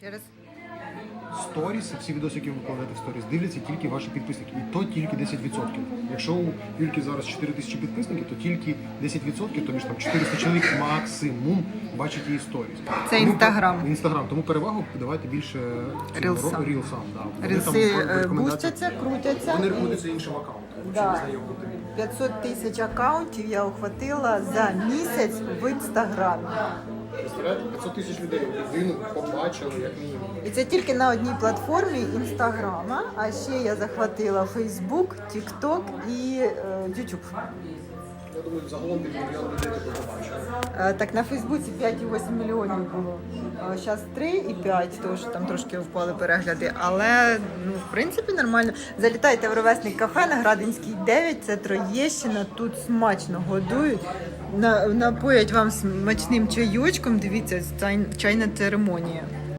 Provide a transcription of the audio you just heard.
Ще раз. Сторіс, всі відоси, які ви викладаєте в сторіс, дивляться тільки ваші підписники. І то тільки 10%. Якщо у Юльки зараз 4 тисячі підписників, то тільки 10%, тобі ж там 400 чоловік максимум бачать її сторіс. Це Тому- Інстаграм. Інстаграм. Тому перевагу давайте більше цим Рілсам. ро- рілсам. Да. Вони Рілси е, рекомендації- бустяться, крутяться. Вони рекомендуються іншим аккаунтом. Да. Через неї обрати. 500 тисяч акаунтів я охватила за місяць в інстаграмі. Представляєте, 500 тисяч людей людину побачили як мінімум. І це тільки на одній платформі інстаграма. А ще я захватила Фейсбук, Тікток і е, Ютуб. Я думаю, загалом мільйон людей тебе побачили. Е, Так на Фейсбуці 5,8 мільйонів було. Зараз 3,5, тому що там трошки впали перегляди. Але ну, в принципі нормально. Залітайте в ровесник кафе на Градинській 9, це Троєщина. Тут смачно годують. На, напоять вам смачним чайочком. Дивіться, чай- чайна церемонія.